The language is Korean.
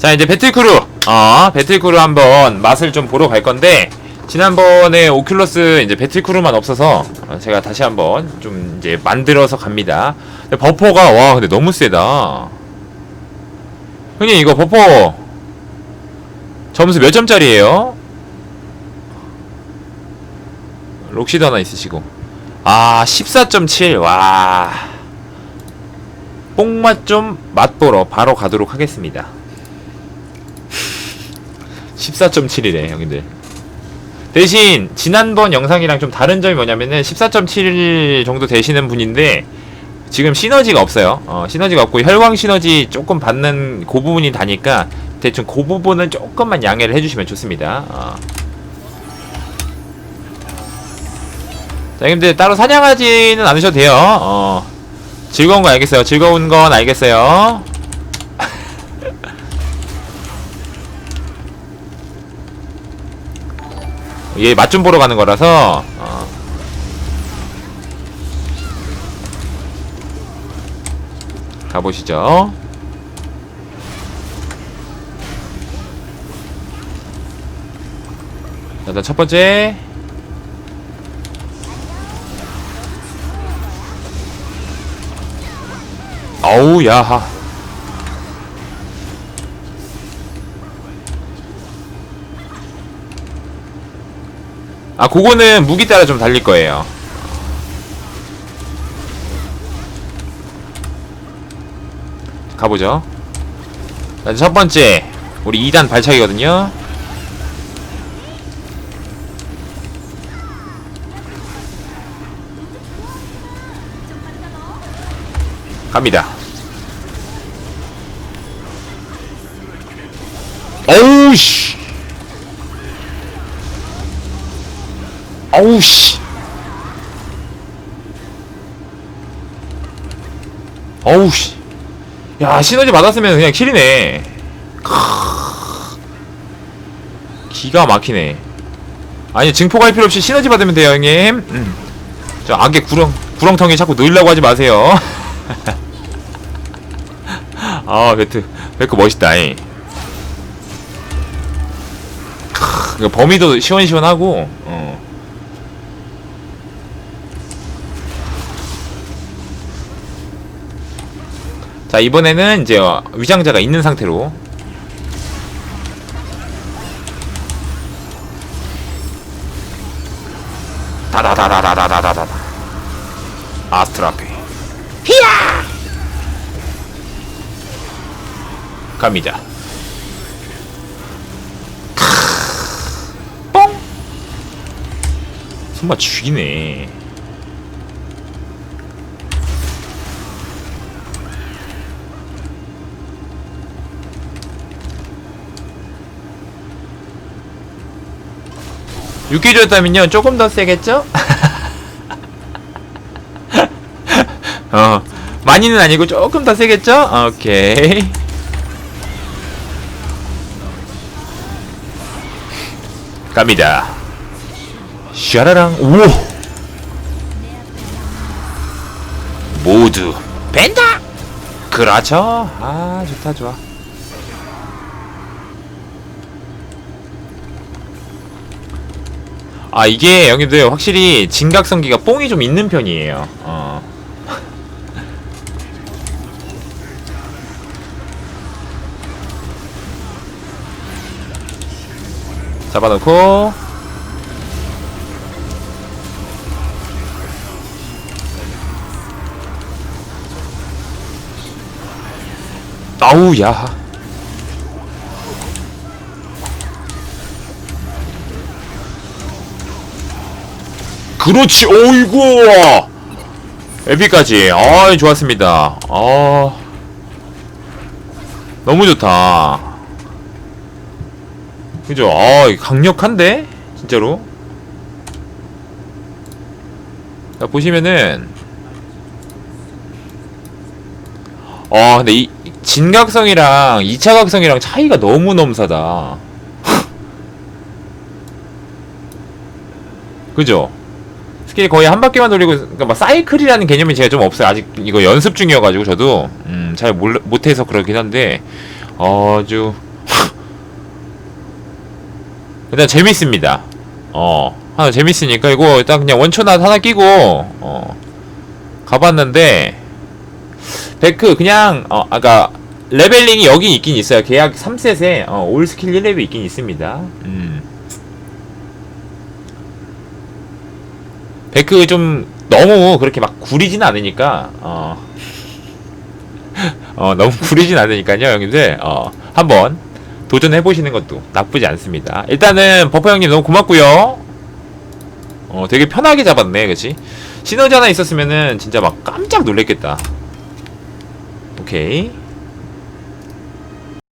자 이제 배틀크루. 어 배틀크루 한번 맛을 좀 보러 갈 건데 지난번에 오큘러스 이제 배틀크루만 없어서 어, 제가 다시 한번 좀 이제 만들어서 갑니다. 근데 버퍼가 와 근데 너무 세다. 형님 이거 버퍼 점수 몇 점짜리예요? 록시도 하나 있으시고. 아 14.7와. 뽕맛 좀 맛보러 바로 가도록 하겠습니다 14.7이래 형님들. 대신 지난번 영상이랑 좀 다른 점이 뭐냐면은 14.7 정도 되시는 분인데 지금 시너지가 없어요. 어, 시너지가 없고 혈광 시너지 조금 받는 그 부분이 다니까 대충 그 부분은 조금만 양해를 해주시면 좋습니다. 어. 자 형님들 따로 사냥하지는 않으셔도 돼요. 어. 즐거운 거 알겠어요. 즐거운 건 알겠어요 얘 맛 좀 보러 가는 거라서. 어. 가보시죠. 자, 일단 첫 번째. 어우 야하 아 그거는 무기 따라 좀 달릴 거예요. 가보죠. 자, 첫 번째. 우리 2단 발차기거든요. 갑니다. 어우 씨 어우 씨 어우 씨. 야, 시너지 받았으면 그냥 킬이네. 크. 기가 막히네. 아니, 증폭 할 필요 없이 시너지 받으면 돼요, 형님. 음. 저 악의 구렁, 구렁텅이 자꾸 놓으려고 하지 마세요. 아, 배트, 배트 멋있다, 이. 범위도 시원시원하고, 어. 자 이번에는 이제 어, 위장자가 있는 상태로. 다다다다다다다다다 아스트라피. 히야! 갑니다. 크. 뽕 손맛 죽이네 육개조였다면요 조금 더 세겠죠? 어 많이는 아니고 조금 더 세겠죠? 오케이. 갑니다. 샤라랑 오! 모두 벤다! 그렇죠 아 좋다 좋아 아 이게 형님들 확실히 진각성기가 뽕이 좀 있는 편이에요. 어. 잡아놓고. 아우 야 그렇지. 오이구 에피까지. 아 좋았습니다. 아. 너무 좋다. 그죠? 아 강력한데? 진짜로? 자 보시면은. 아 근데 이 진각성이랑 2차 각성이랑 차이가 너무 넘사다. 그죠 스킬 거의 한 바퀴만 돌리고 그러니까 막 사이클이라는 개념이 제가 좀 없어요. 아직 이거 연습 중이어가지고 저도 음, 잘 몰, 못해서 그러긴 한데 어, 아주 일단 재밌습니다. 어 하나 재밌으니까 이거 일단 그냥 원천 하나 끼고 어 가봤는데 데크 그냥 어 아까 레벨링이 여기 있긴 있어요. 계약 3셋에 어, 올 스킬 1렙이 있긴 있습니다. 음. 데크 좀 너무 그렇게 막 구리진 않으니까 어, 어 너무 구리진 않으니까요, 형님들 어 한번 도전해 보시는 것도 나쁘지 않습니다. 일단은 버퍼 형님 너무 고맙고요. 어 되게 편하게 잡았네, 그렇지? 시너지 하나 있었으면은 진짜 막 깜짝 놀랬겠다. 오케이.